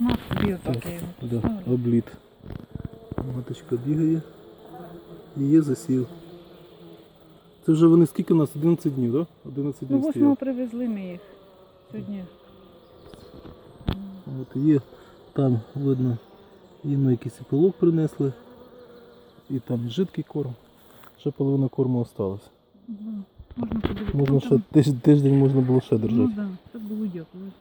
На, тобі отак я його Да, поставлю. обліт. Маточка бігає. І є засів. Це вже вони скільки у нас? 11 днів, так? Да? 11 Ну, днів восьмого стоять. привезли ми їх сьогодні. От є, там видно, їм якийсь і пилок принесли. І там жидкий корм. Ще половина корму осталась. Ну, Можна подивитися. Можна Ну, ще тиж- тиждень можна було ще Ну держати. так, це було дякувати.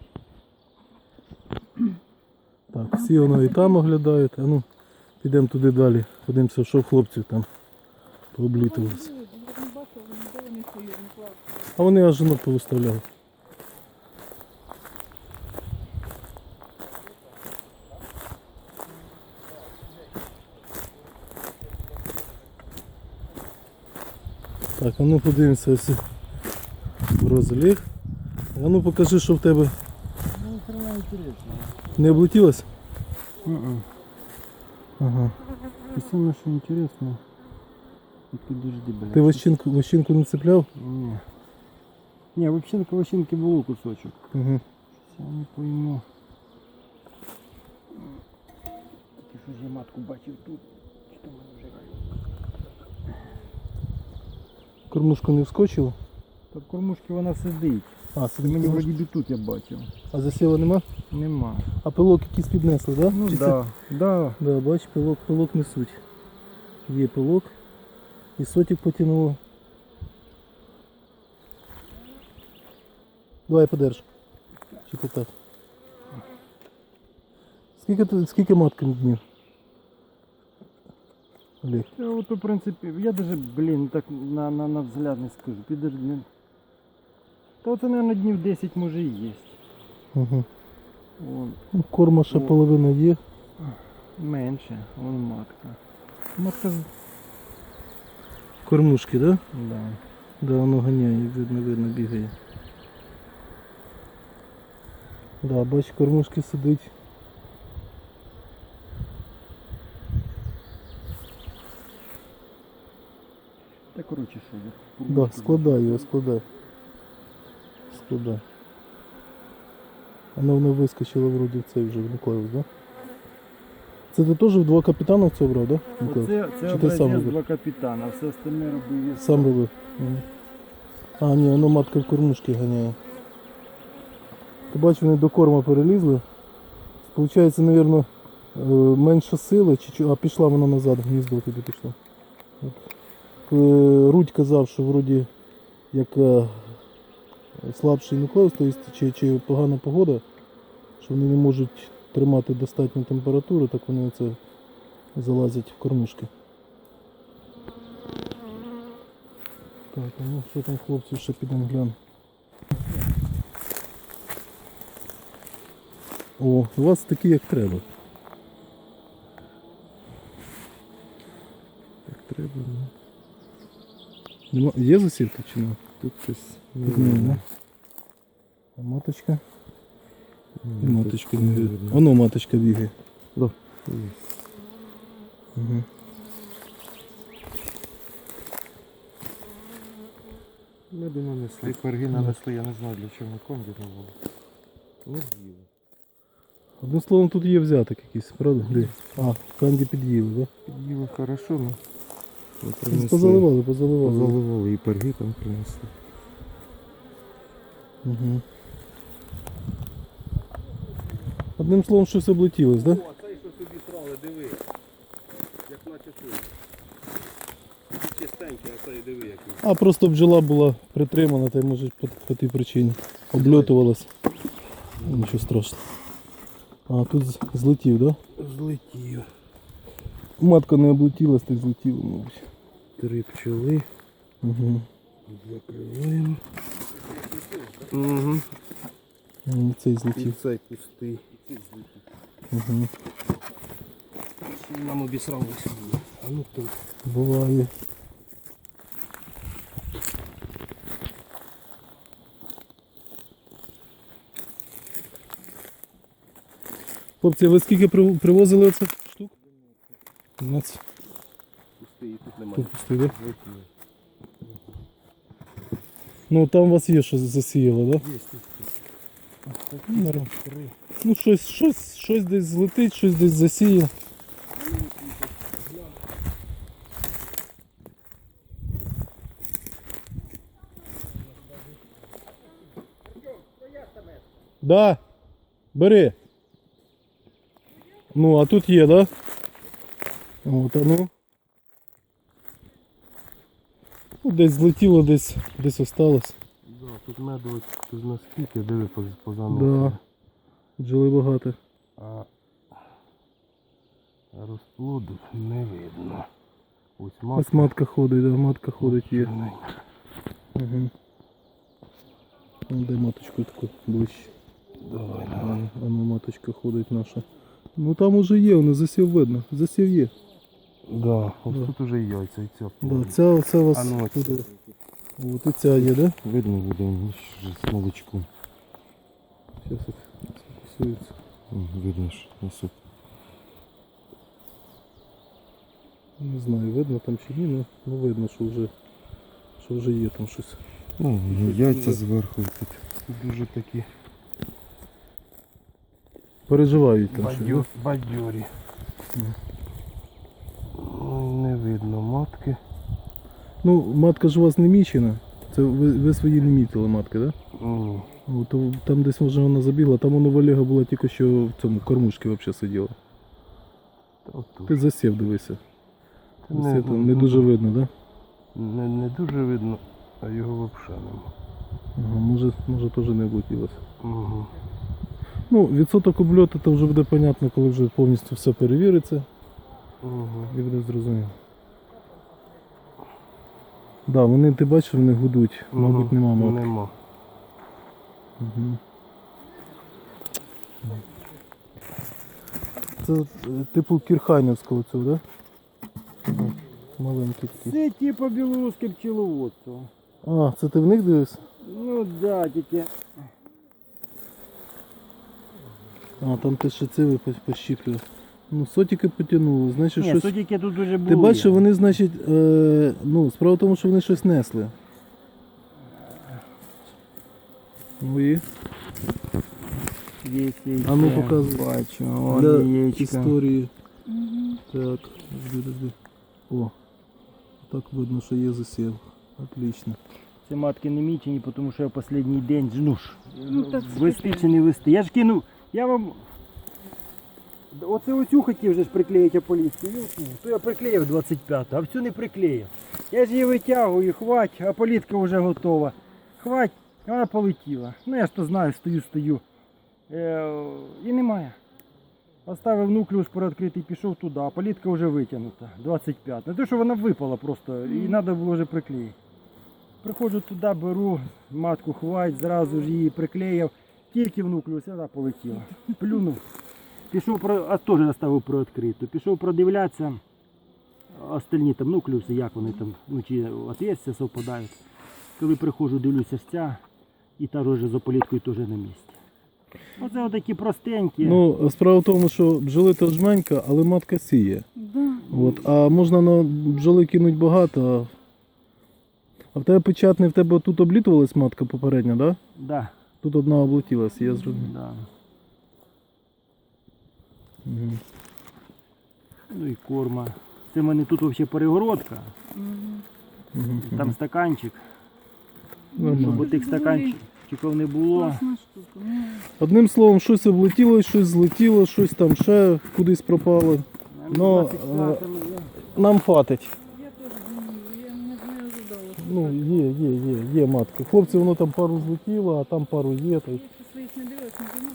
Так, всі воно і там оглядають. А ну, підемо туди далі. Подивимося, що в хлопців там пооблітувалося. А вони аж воно повиставляли. Так, а ну подивимося ось розліг. А ну покажи, що в тебе Ну, интересно. не облетілось? Ага. И самое, что интересно, и подожди, блядь. Ти вощинку, вощинку не цепляв? Не. Не, вощинка, вощинки был кусочек. Угу. Я не пойму. Тільки що ж я матку бачив тут. Чи то мене вже Кормушку не вскочило? Та в кормушці вона сидить. А, Це мені вроді би тут я бачив. А засіла нема? Нема. А пилок якийсь піднесли, так? Да? Ну Чи да, да. Це... Да, бач, пилок, пилок несуть. Є пилок. І сотик потягнуло. Давай подерж. Чи ти так? Скільки, ти- скільки матки днів? Олег. Це от, в принципі, я даже, блін, так на, на, на взгляд не скажу. Підожди. Та оце, мабуть, днів 10 може і є. Угу. Вон, Ну, корма ще О. половина є. менше, вон матка. Матка з... Кормушки, так? Да? Да. Да, воно ганяє, видно, видно, бігає. Да, бач, кормушки сидить. Та коротше, що я. Да, складай його, складай. Складай. Воно воно вискочило вроді в цей вже в Миколаїв, да? Це ти теж в два капітана це брав, да? Миколаїв? Оце, це Чи ти сам образець робив? два капітана, все остальне робив я Сам робив. Мгм. А, ні, воно матка в кормушки ганяє. Ти бачиш, вони до корма перелізли. Получається, мабуть, менше сили, чи, а пішла вона назад, в гніздо туди пішла. От. Коли Рудь казав, що вроді як е, слабший нуклеус, тобто, чи, чи погана погода, що вони не можуть тримати достатню температуру, так вони це залазять в кормушки. Так, ну що там хлопці ще підемо глянемо. О, у вас такі як треба. Як треба, ну. Є засівка чи нема? Тут щось не видно. А маточка? І маточка не видно. Воно маточка бігає. Да. Угу. Меду нанесли, перги нанесли, я не знаю для чого комбінували. Не з'їли. Одним словом, тут є взяток якийсь, правда? А, канді під'їли, так? Під'їли хорошо, ну. Принесли. Позаливали, позаливали. Позаливали і перги там принесли. Угу. Одним словом, щось облетілось, так? Да? О, цей, що собі срали, диви. Як наче тут. Чистенький, а цей диви який. А просто бджола була притримана, та й може по, по тій причині. Обльотувалась. Нічого страшного. А, тут злетів, так? Да? Злетів. Матка не облетілась, та й злетіла, мабуть. Три пчоли. Угу. Закриваємо. Угу. Цей І злетів. цей пустий. Угу. Нам обісралося. А ну тут. Буває. Хлопці, ви скільки привозили оце штук? 12. Тут немає. Тут пустий, да? Ну там у вас є що засіяло, так? Да? Є тут. Ну, щось, щось, щось десь злетить, щось десь засіє. Да. Бери. Ну, а тут є, да? От, а ну. Ну, Десь злетіло, десь, десь осталось. Да, тут меду тут наскільки, диви по, по Да. Бджоли багато. А розплоду не видно. Ось матка. Ось матка ходить, да, матка ходить є. Угу. Ну, дай маточку таку ближче. Давай, давай. а ну маточка ходить наша. Ну там уже є, воно засів видно. Засів є. Да, ось Да. тут уже і яйця, і ця. Да, оце у вас А ну, буде. От і ця є, да? Видно буде ну, з молочком. Зараз. М, Видно, що несуть. Не знаю, видно там чи ні, ну, ну видно, що вже, що вже є там щось. Ну, яйця зверху тут. Тут дуже такі Переживають там бадьорі. Не видно матки. Ну, матка ж у вас не мічена. Це ви, ви свої не мітили матки, так? Да? О, то там десь може вона забігла, там воно в Олега була тільки що в цьому кормушці взагалі сиділа. Ти засів дивися. Засів там не дуже видно, так? Да? Не, не дуже видно, а його взагалі нема. Ага, може, може теж не облетілося. Угу. Ну, відсоток обльоту то вже буде понятно, коли вже повністю все перевіриться Угу. і буде зрозуміло. Да, вони, ти бачиш, вони гудуть. Мабуть, нема матки. Нема. Угу. Це типу Кірхайнівського цього, так? Да? Маленький такий. Це типу білоруське пчеловодство. А, це ти в них дивився? Ну да, тільки А, там ти ще циви по- пощіпив. Ну, сотики потягнули, значить Ні, щось. судіки тут дуже були. Ти бачиш, вони, значить, е, ну, справа в тому, що вони щось несли. Ну і Є яйця, А ну, показуй. Бачу, для вон яєчка. історії. Угу. Так, жди, жди. О, так видно, що є засів. Отлично. Це матки не мічені, тому що я в останній день ну ж, Ну, так вести спокійно. чи не вести. Я ж кинув, я вам. Оце оцю хотів вже ж приклеїти політку. То я приклеїв 25, а в цю не приклеїв. Я ж її витягую, хвать, а політка вже готова. Хвать, вона полетіла. Ну я ж то знаю, стою, стою. Е, і немає. Поставив нуклеус переоткритий, пішов туди, а політка вже витягнута. 25. Не те, що вона випала просто, і треба було вже приклеїти. Приходжу туди, беру матку хвать, зразу ж її приклеїв, тільки в нуклеус, вона полетіла. Плюнув. Пішов про, а теж оставив приоткриту. Пішов продивлятися остальні там нуклеуси, як вони там, ну чи отверстия совпадають. Коли приходжу, дивлюся ж ця, і та вже з ополіткою теж на місці. Оце отакі простенькі. Ну, справа в тому, що бджоли то жменька, але матка сіє. Да. От, а можна на бджоли кинуть багато. А, в тебе печатний, в тебе тут облітувалась матка попередня, да? Да, Тут одна облетілась, я зрозумів. да. Мгм. Ну і корма. Це в мене тут взагалі перегородка. Мгм. там стаканчик. Нормально. Щоб тих стаканчиків не було. Ну, Одним словом, щось облетіло, щось злетіло, щось там ще кудись пропало. Ну, 25. Нам хватить. я теж думаю, я не, не ожидала. Ну, є, є, є, є матки. Хлопці, воно там пару злетіло, а там пару є. Я своїх не дивилась, не знала, що було.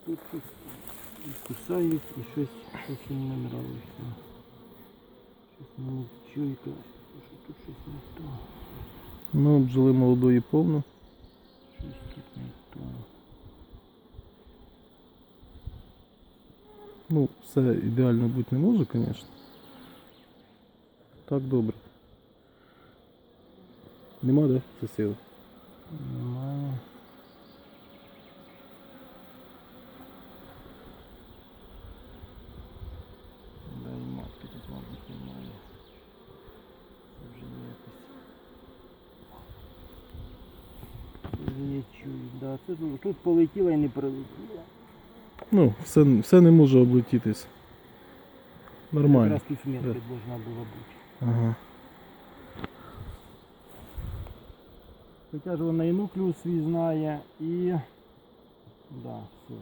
Тут щось і кусають і щось, щось їм не нравиться. Щось мені чуйка, що тут щось не то. Ну, бджоли молодої повно. Щось тут не то. Ну, все ідеально бути не може, звісно. Так добре. Нема, де? Засіли. Немає. Да, і матки тут, мабуть, немає. Це вже якось. не чують. Да. Це тут, полетіла і не прилетіла. Ну, все, все не може облетітись. Нормально. Якраз тут смерть Да. должна була бути. Ага. Хоча ж вона і нуклеус свій знає, і. Да, все.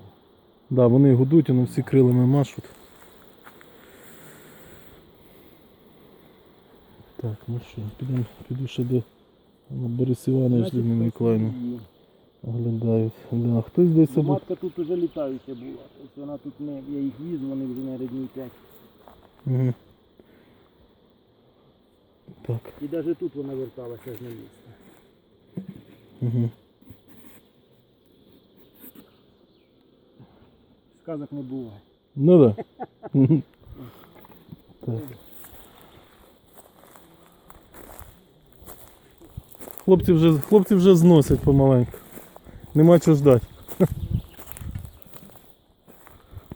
Да, вони гудуть, воно всі крилами машуть. Так, ну що, підемо, піду ще до Борис Іванович, Значить, Людмила Миколаївна. Оглядають. Да, хтось десь Ну, або... Матка тут уже літаюча була. Тобто вона тут не. Я їх віз, вони вже на рідній 5. Угу. Так. І навіть тут вона верталася з на місце. Угу. Сказок не буває. Ну да. Так. Хлопці вже, хлопці вже зносять помаленьку. Нема чого ждати.